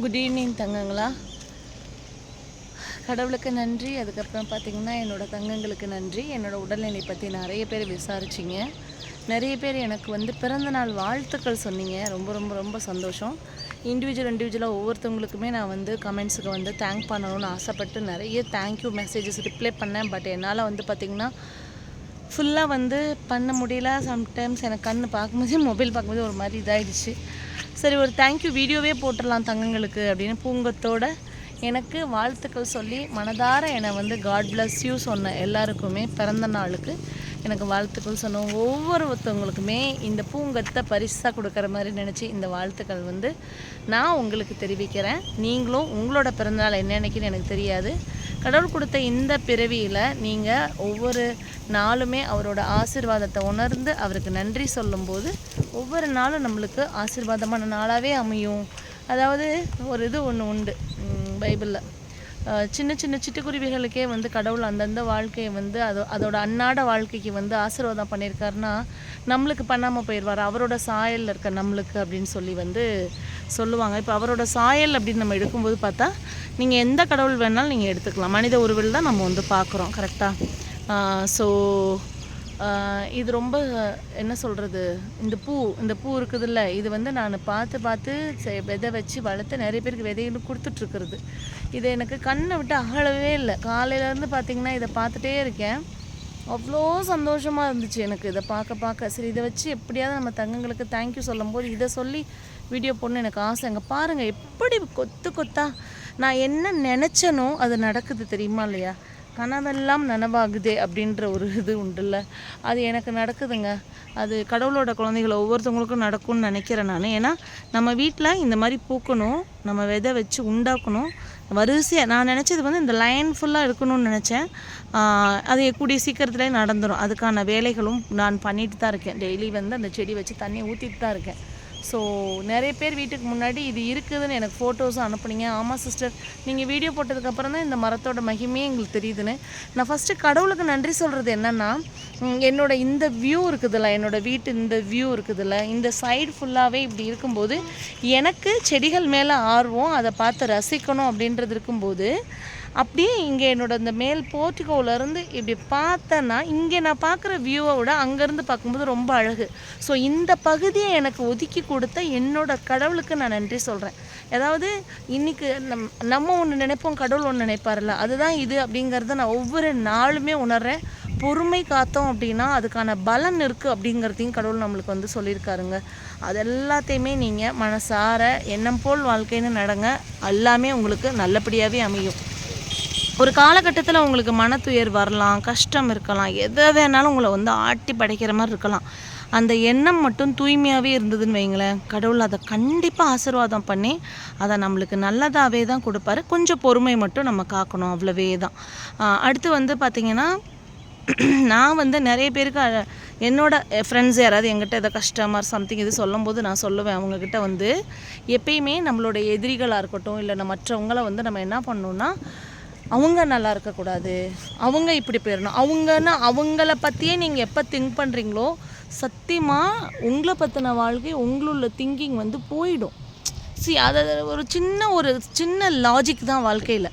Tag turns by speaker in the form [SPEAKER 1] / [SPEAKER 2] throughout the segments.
[SPEAKER 1] Good evening தங்கங்களா. கடவுளுக்கு நன்றி. அதுக்கப்புறம் பார்த்திங்கன்னா என்னோடய தங்கங்களுக்கு நன்றி. என்னோடய உடல்நிலை பற்றி நிறைய பேர் விசாரிச்சிங்க. நிறைய பேர் எனக்கு வந்து பிறந்தநாள் வாழ்த்துக்கள் சொன்னீங்க. ரொம்ப ரொம்ப ரொம்ப சந்தோஷம். இண்டிவிஜுவல் இண்டிவிஜுவலாக ஒவ்வொருத்தவங்களுக்குமே நான் வந்து கமெண்ட்ஸுக்கு வந்து தேங்க் பண்ணணும்னு ஆசைப்பட்டு நிறைய தேங்க்யூ மெசேஜஸ் ரிப்ளை பண்ணேன். பட் என்னால் வந்து பார்த்திங்கன்னா ஃபுல்லாக வந்து பண்ண முடியல. சம்டைம்ஸ் எனக்கு கண்ணு பார்க்கும்போதே மொபைல் பார்க்கும்போது ஒரு மாதிரி இதாயிடுச்சு. சரி ஒரு தேங்க்யூ வீடியோவே போட்டுடலாம் தங்கங்களுக்கு அப்படின்னு பூங்கத்தோட எனக்கு வாழ்த்துக்கள் சொல்லி மனதார என்னை வந்து காட் பிளஸ் யூ சொன்ன எல்லாருக்குமே பிறந்த நாளுக்கு எனக்கு வாழ்த்துக்கள் சொன்ன ஒவ்வொருத்தவங்களுக்குமே இந்த பூங்கத்தை பரிசாக கொடுக்குற மாதிரி நினச்சி இந்த வாழ்த்துக்கள் வந்து நான் உங்களுக்கு தெரிவிக்கிறேன். நீங்களும் உங்களோட பிறந்தநாள் என்னன்னைக்குன்னு எனக்கு தெரியாது. கடவுள் கொடுத்த இந்த பிறவியில் நீங்கள் ஒவ்வொரு நாளுமே அவரோட ஆசிர்வாதத்தை உணர்ந்து அவருக்கு நன்றி சொல்லும்போது ஒவ்வொரு நாளும் நம்மளுக்கு ஆசிர்வாதமான நாளாகவே அமையும். அதாவது ஒரு இது ஒன்று உண்டு பைபிளில். சின்ன சின்ன சிட்டுக்குருவிகளுக்கே வந்து கடவுள் அந்தந்த வாழ்க்கையை வந்து அது அதோட அன்னாட வாழ்க்கைக்கு வந்து ஆசீர்வாதம் பண்ணியிருக்காருன்னா நம்மளுக்கு பண்ணாமல் போயிடுவார் அவரோட சாயலில் இருக்க நம்மளுக்கு அப்படின்னு சொல்லி வந்து சொல்லுவாங்க. இப்போ அவரோட சாயல் அப்படின்னு நம்ம எடுக்கும்போது பார்த்தா நீங்கள் எந்த கடவுள் வேணாலும் நீங்கள் எடுத்துக்கலாம். மனித உருவில் தான் நம்ம வந்து பார்க்குறோம் கரெக்டாக ஸோ இது ரொம்ப என்ன சொல்கிறது இந்த பூ இந்த பூ இருக்குதுல்ல இது வந்து நான் பார்த்து பார்த்து விதை வச்சு வளர்த்து நிறைய பேருக்கு விதைகள் கொடுத்துட்ருக்குறது. இது எனக்கு கண்ணை விட்டு அகலவே இல்லை. காலையிலேருந்து பார்த்தீங்கன்னா இதை பார்த்துட்டே இருக்கேன். அவ்வளோ சந்தோஷமாக இருந்துச்சு எனக்கு. இதை பார்க்க பார்க்க. சரி இதை வச்சு எப்படியாவது நம்ம தங்கங்களுக்கு தேங்க்யூ சொல்லும்போது இதை சொல்லி வீடியோ போடணும் எனக்கு ஆசைங்க பாருங்கள் எப்படி கொத்து கொத்தா நான் என்ன நினச்சனோ அது நடக்குது தெரியுமா இல்லையா? கனவெல்லாம் நனவாகுதே அப்படின்ற ஒரு இது உண்டுல்ல. அது எனக்கு நடக்குதுங்க. அது கடவுளோட குழந்தைகள் ஒவ்வொருத்தவங்களுக்கும் நடக்கும்னு நினைக்கிறேன் நான். ஏன்னா நம்ம வீட்டில் இந்த மாதிரி பூக்கணும் நம்ம விதை வச்சு உண்டாக்கணும். வரிசையாக நான் நினச்சது வந்து இந்த லைன் ஃபுல்லாக இருக்கணும்னு நினச்சேன். அது கூடிய சீக்கிரத்துலேயே நடந்துடும் அதுக்கான வேலைகளும் நான் பண்ணிட்டு தான் இருக்கேன். டெய்லி வந்து அந்த செடி வச்சு தண்ணி ஊற்றிட்டு தான் இருக்கேன். ஸோ நிறைய பேர் வீட்டுக்கு முன்னாடி இது இருக்குதுன்னு எனக்கு ஃபோட்டோஸும் அனுப்புனீங்க. ஆமாம் சிஸ்டர் நீங்கள் வீடியோ போட்டதுக்கப்புறம் தான் இந்த மரத்தோட மகிமையே எங்களுக்கு தெரியுதுன்னு. நான் ஃபஸ்ட்டு கடவுளுக்கு நன்றி சொல்கிறது என்னென்னா என்னோட இந்த வியூ இருக்குதுல்ல என்னோட வீட்டு இந்த வியூ இருக்குதுல்ல இந்த சைடு ஃபுல்லாகவே இப்படி இருக்கும்போது எனக்கு செடிகள் மேலே ஆர்வம் அதை பார்த்து ரசிக்கணும் அப்படின்றது இருக்கும்போது அப்படியே இங்கே என்னோட இந்த மேல் portico-ல இருந்து இப்படி பார்த்தேன்னா இங்கே நான் பார்க்குற வியூவை விட அங்கேருந்து பார்க்கும்போது ரொம்ப அழகு. ஸோ இந்த பகுதியை எனக்கு ஒதுக்கி கொடுத்த என்னோட கடவுளுக்கு நான் நன்றி சொல்கிறேன் ஏதாவது இன்னைக்கு நம் நம்ம ஒன்று நினைப்போம் கடவுள் ஒன்று நினைப்பார்ல அதுதான் இது அப்படிங்கிறத நான் ஒவ்வொரு நாளுமே உணர்கிறேன் பொறுமை காத்தோம் அப்படின்னா அதுக்கான பலன் இருக்குது அப்படிங்கிறதையும் கடவுள் நம்மளுக்கு வந்து சொல்லியிருக்காருங்க. அது எல்லாத்தையுமே நீங்கள் மனசார எண்ணம் போல் வாழ்க்கைன்னு நடங்க. எல்லாமே உங்களுக்கு நல்லபடியாகவே அமையும். ஒரு காலகட்டத்தில் உங்களுக்கு மனத்துயர் வரலாம் கஷ்டம் இருக்கலாம் எதை வேணாலும் உங்களை வந்து ஆட்டி படைக்கிற மாதிரி இருக்கலாம். அந்த எண்ணம் மட்டும் தூய்மையாகவே இருந்ததுன்னு வைங்களேன். கடவுள் அதை கண்டிப்பாக ஆசீர்வாதம் பண்ணி அதை நம்மளுக்கு நல்லதாகவே தான் கொடுப்பாரு. கொஞ்சம் பொறுமை மட்டும் நம்ம காக்கணும் அவ்வளவே தான். அடுத்து வந்து பார்த்திங்கன்னா நான் வந்து நிறைய பேருக்கு என்னோடய என்னோட ஃப்ரெண்ட்ஸ் யாராவது எங்கிட்ட எதாவது கஸ்டமர் சம்திங் இது சொல்லும்போது நான் சொல்லுவேன். அவங்கக்கிட்ட வந்து எப்பயுமே நம்மளோட எதிரிகளாக இருக்கட்டும் இல்லை நம்ம மற்றவங்கள வந்து நம்ம என்ன பண்ணோன்னா அவங்க நல்லா இருக்கக்கூடாது. அவங்க இப்படி போயிடணும் அவங்கன்னா அவங்கள பற்றியே நீங்கள் எப்போ திங்க் பண்ணுறீங்களோ சத்தியமாக உங்களை பற்றின வாழ்க்கை உங்களுள்ள திங்கிங் வந்து போயிடும். சி அதை ஒரு சின்ன ஒரு சின்ன லாஜிக் தான் வாழ்க்கையில்.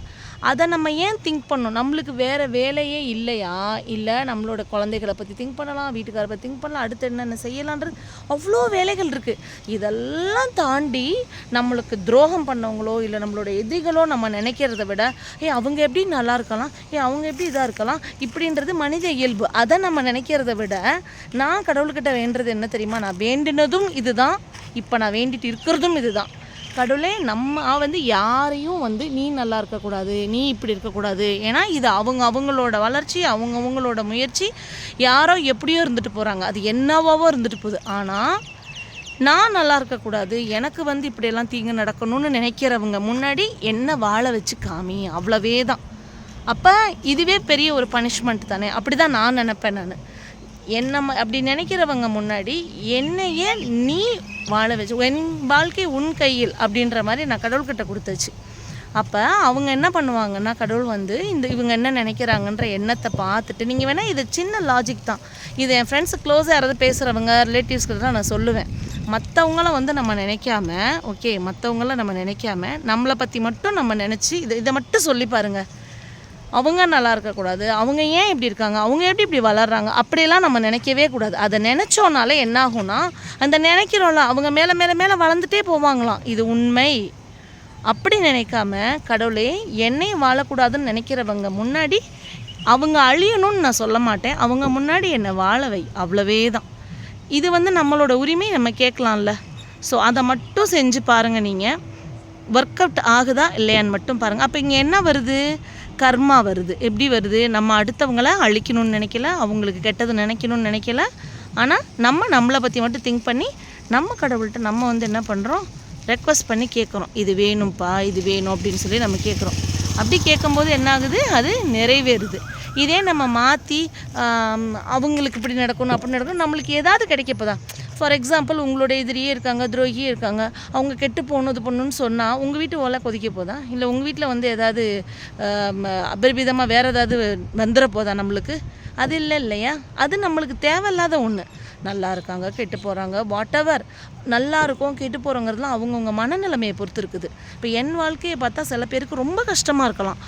[SPEAKER 1] அதை நம்ம ஏன் திங்க் பண்ணணும்? நம்மளுக்கு வேறு வேலையே இல்லையா? இல்லை நம்மளோட குழந்தைகளை பற்றி திங்க் பண்ணலாம் வீட்டுக்காரை பற்றி திங்க் பண்ணலாம் அடுத்து என்னென்ன செய்யலான்றது அவ்வளோ வேலைகள் இருக்குது இதெல்லாம் தாண்டி நம்மளுக்கு துரோகம் பண்ணவங்களோ இல்லை நம்மளோட எதிரிகளோ நம்ம நினைக்கிறத விட ஏ அவங்க எப்படி நல்லா இருக்கலாம்? ஏ அவங்க எப்படி இதாக இருக்கலாம்? இப்படின்றது மனித இயல்பு. அதை நம்ம நினைக்கிறத விட நான் கடவுள்கிட்ட வேண்டுறது என்ன தெரியுமா? நான் வேண்டினதும் இதுதான். இப்போ நான் வேண்டிட்டு இருக்கிறதும் இதுதான். கடவுளே நம்ம வந்து யாரையும் வந்து நீ நல்லா இருக்கக்கூடாது நீ இப்படி இருக்கக்கூடாது. ஏன்னா இது அவங்க அவங்களோட வளர்ச்சி அவங்க அவங்களோட முயற்சி. யாரோ எப்படியோ இருந்துட்டு போகிறாங்க அது என்னவாவோ இருந்துட்டு போகுது. ஆனால் நான் நல்லா இருக்கக்கூடாது. எனக்கு வந்து இப்படியெல்லாம் தீங்கு நடக்கணும்னு நினைக்கிறவங்க முன்னாடி என்ன வாழ வச்சு காமி. அவ்வளவே தான் அப்போ இதுவே பெரிய ஒரு பனிஷ்மெண்ட் தானே. அப்படி தான் நான் நினப்பேன் நான். என்ன ம- அப்படி நினைக்கிறவங்க முன்னாடி என்னையே நீ வாழ வச்சு என் வாழ்க்கை உன் கையில் அப்படின்ற மாதிரி நான் கடவுள்கிட்ட கொடுத்துச்சு. அப்போ அவங்க என்ன பண்ணுவாங்கன்னா கடவுள் வந்து இந்த இவங்க என்ன நினைக்கிறாங்கன்ற எண்ணத்தை பார்த்துட்டு நீங்கள் வேணால் இது சின்ன லாஜிக் தான். இது என் ஃப்ரெண்ட்ஸ் க்ளோஸாக யாராவது பேசுகிறவங்க ரிலேட்டிவ்ஸ்கிட்ட தான் நான் சொல்லுவேன். மற்றவங்கள வந்து நம்ம நினைக்காம ஓகே மற்றவங்கள நம்ம நினைக்காம நம்மளை பற்றி மட்டும் நம்ம நினச்சி இதை இதை மட்டும் சொல்லி பாருங்கள் அவங்க நல்லா இருக்கக்கூடாது. அவங்க ஏன் இப்படி இருக்காங்க? அவங்க எப்படி இப்படி வளர்றாங்க? அப்படியெல்லாம் நம்ம நினைக்கவே கூடாது. அதை நினச்சோனாலே என்ன ஆகும்னா அந்த நினைக்கிறோம்ல அவங்க மேலே மேலே மேலே வளர்ந்துட்டே போவாங்களாம். இது உண்மை. அப்படி நினைக்காம கடவுளே என்னையும் வாழக்கூடாதுன்னு நினைக்கிறவங்க முன்னாடி அவங்க அழியணும்னு நான் சொல்ல மாட்டேன். அவங்க முன்னாடி என்னை வாழவை அவ்வளவே தான். இது வந்து நம்மளோட உரிமை. நம்ம கேட்கலாம்ல. ஸோ அதை மட்டும் செஞ்சு பாருங்கள் நீங்கள் ஒர்க் அவுட் ஆகுதா இல்லையான்னு மட்டும் பாருங்கள் அப்போ இங்கே என்ன வருது? கர்மா வருது. எப்படி வருது? நம்ம அடுத்தவங்கள அழிக்கணும்னு நினைக்கல அவங்களுக்கு கெட்டது நினைக்கணும்னு நினைக்கல. ஆனால் நம்ம நம்மளை பற்றி மட்டும் திங்க் பண்ணி நம்ம கடவுள்கிட்ட நம்ம வந்து என்ன பண்ணுறோம் ரெக்வஸ்ட் பண்ணி கேட்குறோம். இது வேணும்ப்பா இது வேணும் அப்படின்னு சொல்லி நம்ம கேட்குறோம். அப்படி கேட்கும்போது என்ன ஆகுது? அது நிறைவேறுது. இதே நம்ம மாற்றி அவங்களுக்கு இப்படி நடக்கணும் அப்படி நடக்கணும் நம்மளுக்கு ஏதாவது கிடைக்கப்போதா ஃபார் எக்ஸாம்பிள் உங்களோட எதிரியே இருக்காங்க துரோகியே இருக்காங்க அவங்க கெட்டு போகணும் இது பண்ணணும்னு சொன்னால் உங்கள் வீட்டு ஓலை கொதிக்க போதா? இல்லை உங்கள் வீட்டில் வந்து ஏதாவது அபரிவிதமாக வேறு ஏதாவது வந்துட போதா நம்மளுக்கு? அது இல்லை இல்லையா? அது நம்மளுக்கு தேவையில்லாத ஒன்று நல்லா இருக்காங்க கெட்டு போகிறாங்க வாட் எவர் நல்லா இருக்கும் கெட்டு போகிறோங்கிறதுலாம் அவங்கவுங்க மனநிலைமையை பொறுத்து இருக்குது இப்போ என் வாழ்க்கையை பார்த்தா சில பேருக்கு ரொம்ப கஷ்டமாக இருக்கலாம்.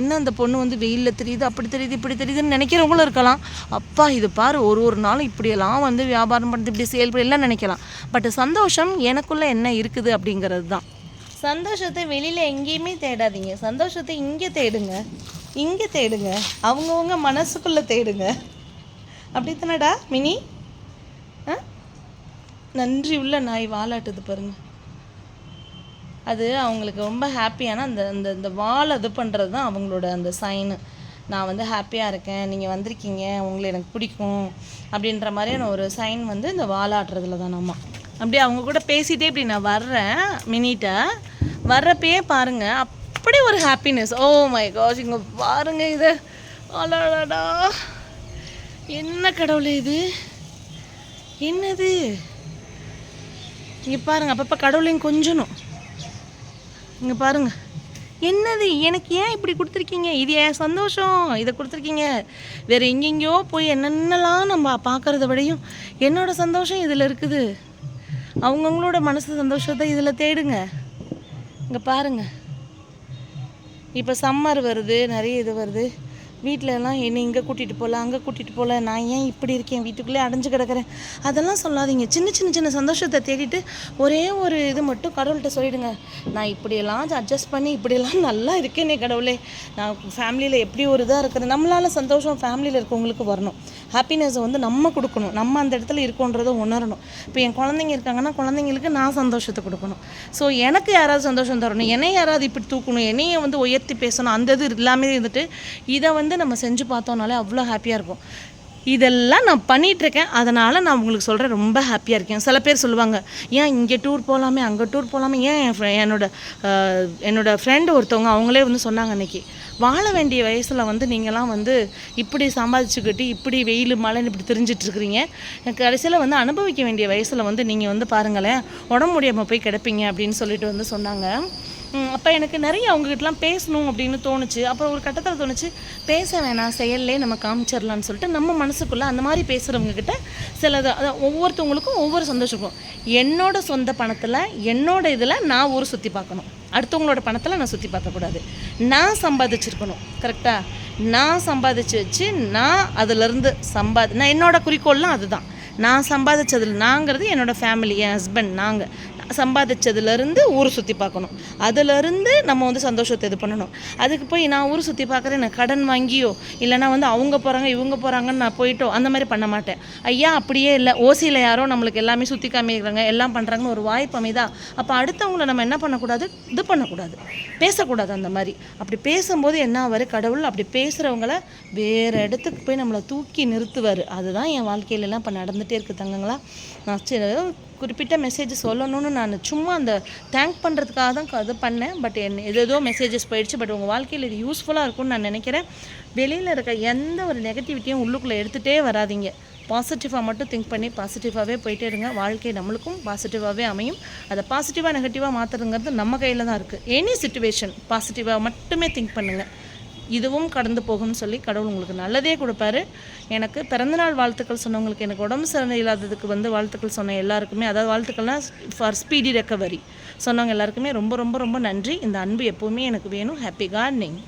[SPEAKER 1] என்ன அந்த பொண்ணு வந்து வெயிலில் தெரியுது அப்படி தெரியுது இப்படி தெரியுதுன்னு நினைக்கிறவங்களும் இருக்கலாம். அப்பா இது பாரு ஒரு ஒரு நாளும் இப்படியெல்லாம் வந்து வியாபாரம் பண்ணுறது இப்படி செயல்பட எல்லாம் நினைக்கலாம். பட் சந்தோஷம் எனக்குள்ளே என்ன இருக்குது அப்படிங்கிறது தான். சந்தோஷத்தை வெளியில் எங்கேயுமே தேடாதீங்க. சந்தோஷத்தை இங்கே தேடுங்க. இங்கே தேடுங்க. அவங்கவுங்க மனசுக்குள்ளே தேடுங்க. அப்படி தானடா மினி? ஆ? நன்றி உள்ள நாய் வாலாட்டுது பாருங்க. அது அவங்களுக்கு ரொம்ப ஹாப்பியான அந்த அந்த இந்த வால் இது பண்ணுறது தான் அவங்களோட அந்த சைனு நான் வந்து ஹாப்பியாக இருக்கேன் நீங்கள் வந்திருக்கீங்க உங்களை எனக்கு பிடிக்கும் அப்படின்ற மாதிரியான ஒரு சைன் வந்து இந்த வாலாடுறதுல தான் நம்ம. அப்படியே அவங்க கூட பேசிகிட்டே இப்படி நான் வர்றேன் மினிட்ட. வர்றப்பயே அப் அப்படி ஒரு ஹாப்பினஸ் ஓ மை காஷ் இங்கே பாருங்க இது. அலடா என்ன கடவுளே இது? என்னது? இங்கே பாருங்க அப்பப்போ கடவுளையும் கொஞ்சணும். இங்கே பாருங்க. என்னது? எனக்கு ஏன் இப்படி கொடுத்துருக்கீங்க? இது என் சந்தோஷம்? இதை கொடுத்துருக்கீங்க. வேறு எங்கெங்கேயோ போய் என்னென்னலாம் நம்ம பார்க்குறத விடையும் என்னோட சந்தோஷம் இதில் இருக்குது. அவங்கவுங்களோட மனசு சந்தோஷத்தை இதில் தேடுங்க. இங்கே பாருங்கள் இப்போ சம்மர் வருது நிறைய இது வருது. வீட்டிலலாம் என்னை இங்கே கூட்டிகிட்டு போகல அங்கே கூட்டிகிட்டு போகல நான் ஏன் இப்படி இருக்கேன் வீட்டுக்குள்ளே அடைஞ்சு கிடக்கிறேன். அதெல்லாம் சொல்லாதீங்க. சின்ன சின்ன சின்ன சந்தோஷத்தை தேடிட்டு ஒரே ஒரு இது மட்டும் கடவுள்கிட்ட சொல்லிவிடுங்க நான் இப்படியெல்லாம் அட்ஜஸ்ட் பண்ணி இப்படியெல்லாம் நல்லா இருக்கேனே கடவுளே. நான் ஃபேமிலியில் எப்படி ஒரு இதாக இருக்கிறது நம்மளால் சந்தோஷம் ஃபேமிலியில் இருக்கவங்களுக்கு வரணும். ஹாப்பினஸை வந்து நம்ம கொடுக்கணும். நம்ம அந்த இடத்துல இருக்கோன்றதை உணரணும். இப்போ என் குழந்தைங்க இருக்காங்கன்னா குழந்தைங்களுக்கு நான் சந்தோஷத்தை கொடுக்கணும். ஸோ எனக்கு யாராவது சந்தோஷம் தரணும். என்னை யாராவது இப்படி தூக்கணும் என்னையை வந்து உயர்த்தி பேசணும் அந்த இது எல்லாமே இருந்துட்டு இதை வந்து நம்ம செஞ்சு பார்த்தோம்னாலே அவ்வளோ ஹாப்பியாக இருக்கும் இதெல்லாம் நான் பண்ணிகிட்ருக்கேன் அதனால் நான் உங்களுக்கு சொல்கிறேன் ரொம்ப ஹாப்பியாக இருக்கேன். சில பேர் சொல்லுவாங்க ஏன் இங்கே டூர் போகலாமே அங்கே டூர் போகலாமே ஏன் என் என்னோட என்னோடய ஃப்ரெண்டு ஒருத்தவங்க அவங்களே வந்து சொன்னாங்க அன்றைக்கி வாழ வேண்டிய வயசில் வந்து நீங்களாம் வந்து இப்படி சம்பாதிச்சுக்கிட்டு இப்படி வெயில் மழைன்னு இப்படி தெரிஞ்சிட்டு இருக்கிறீங்க கடைசியில் வந்து அனுபவிக்க வேண்டிய வயசில் வந்து நீங்கள் வந்து பாருங்களேன் உடம்பு முடியாமல் போய் கிடப்பீங்க அப்படின்னு சொல்லிட்டு வந்து சொன்னாங்க. அப்போ எனக்கு நிறைய அவங்ககிட்டலாம் பேசணும் அப்படின்னு தோணுச்சு. அப்புறம் ஒரு கட்டத்தில் தோணுச்சு பேச வேணாம் செயல்லே நம்ம காமிச்சிடலான்னு சொல்லிட்டு நம்ம மனசுக்குள்ளே அந்த மாதிரி பேசுகிறவங்கக்கிட்ட சிலது அதான் ஒவ்வொருத்தவங்களுக்கும் ஒவ்வொரு சந்தோஷம். இருக்கும் என்னோட சொந்த பணத்தில் என்னோட இதில் நான் ஊர் சுற்றி பார்க்கணும். அடுத்தவங்களோட பணத்தில் நான் சுற்றி பார்க்கக்கூடாது நான் சம்பாதிச்சிருக்கணும் கரெக்டாக நான் சம்பாதிச்சு வச்சு நான் அதிலிருந்து சம்பாதி நான் என்னோடய குறிக்கோள்லாம் அதுதான். நான் சம்பாதிச்சதில் நாங்கிறது என்னோட ஃபேமிலி என் ஹஸ்பண்ட் நாங்கள் சம்பாதிச்சதுலேருந்து ஊர் சுற்றி பார்க்கணும். அதுலேருந்து நம்ம வந்து சந்தோஷத்தை இது பண்ணணும். அதுக்கு போய் நான் ஊர் சுற்றி பார்க்குறேன் நான் கடன் வாங்கியோ இல்லைனா வந்து அவங்க போகிறாங்க இவங்க போகிறாங்கன்னு நான் போயிட்டோ அந்த மாதிரி பண்ண மாட்டேன். ஐயா அப்படியே இல்லை. ஓசியில் யாரோ நம்மளுக்கு எல்லாமே சுற்றி காமிக்கிறாங்க எல்லாம் பண்ணுறாங்கன்னு ஒரு வாய்ப்பு அமைதா? அப்போ அடுத்தவங்கள நம்ம என்ன பண்ணக்கூடாது? இது பண்ணக்கூடாது. பேசக்கூடாது அந்த மாதிரி. அப்படி பேசும்போது என்ன ஆவார்? கடவுள் அப்படி பேசுகிறவங்கள வேறு இடத்துக்கு போய் நம்மளை தூக்கி நிறுத்துவார். அதுதான் என் வாழ்க்கையிலலாம் இப்போ நடந்துகிட்டே இருக்குது தங்கங்களா. நான் குறிப்பிட்ட மெசேஜ் சொல்லணும்னு நான் சும்மா அந்த தேங்க் பண்ணுறதுக்காக தான் க- இது பண்ணேன். பட் என்ன ஏதேதோ மெசேஜஸ் போயிடுச்சு. பட் உங்கள் வாழ்க்கையில் இது யூஸ்ஃபுல்லாக இருக்கும்னு நான் நினைக்கிறேன். வெளியில் இருக்க எந்த ஒரு நெகட்டிவிட்டியும் உள்ளுக்குள்ளே எடுத்துகிட்டே வராதீங்க. பாசிட்டிவாக மட்டும் திங்க் பண்ணி பாசிட்டிவாகவே போயிட்டே இருங்க. வாழ்க்கை நம்மளுக்கும் பாசிட்டிவாகவே அமையும். அதை பாசிட்டிவாக நெகட்டிவாக மாற்றுறதுங்கிறது நம்ம கையில் தான் இருக்குது எனி சுச்சுவேஷன் பாசிட்டிவாக மட்டுமே திங்க் பண்ணுங்கள் இதுவும் கடந்து போகும்னு சொல்லி கடவுள் உங்களுக்கு நல்லதே கொடுப்பாரு. எனக்கு பிறந்தநாள் வாழ்த்துக்கள் சொன்னவங்களுக்கு எனக்கு உடம்பு சரியில்லாததுக்கு இல்லாததுக்கு வந்து வாழ்த்துக்கள் சொன்ன எல்லாருக்குமே அதாவது வாழ்த்துக்கள்னால் ஃபார் ஸ்பீடி ரெக்கவரி சொன்னவங்க எல்லாருக்குமே ரொம்ப ரொம்ப ரொம்ப நன்றி. இந்த அன்பு எப்போவுமே எனக்கு வேணும். Happy gardening